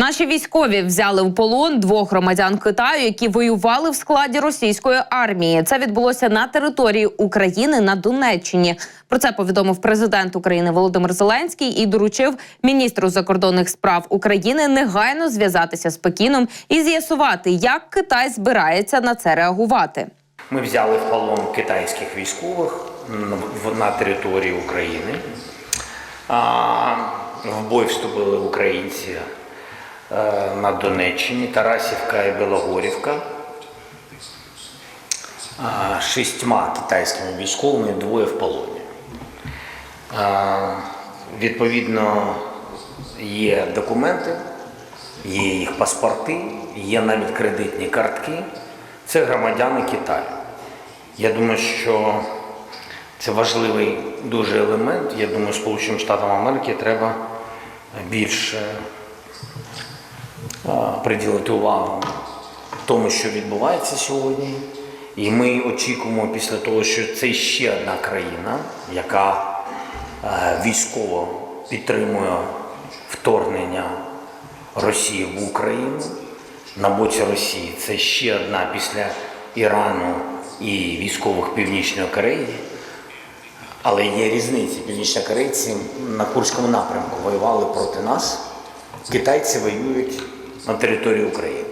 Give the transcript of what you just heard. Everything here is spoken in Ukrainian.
Наші військові взяли в полон двох громадян Китаю, які воювали в складі російської армії. Це відбулося на території України на Донеччині. Про це повідомив президент України Володимир Зеленський і доручив міністру закордонних справ України негайно зв'язатися з Пекіном і з'ясувати, як Китай збирається на це реагувати. Ми взяли в полон китайських військових на території України. В бой вступили українці на Донеччині, Тарасівка і Білогорівка. Шістьма китайськими військовими двоє в полоні. Відповідно, є документи, є їх паспорти, є навіть кредитні картки. Це громадяни Китаю. Я думаю, що це важливий дуже елемент. Я думаю, Сполученим Штатам Америки треба більше приділити увагу тому, що відбувається сьогодні. І ми очікуємо після того, що це ще одна країна, яка е, військово підтримує вторгнення Росії в Україну на боці Росії. Це ще одна після Ірану і військових Північної Кореї. Але є різниці. Північнокорейці на Курському напрямку воювали проти нас. Китайці воюють на території України.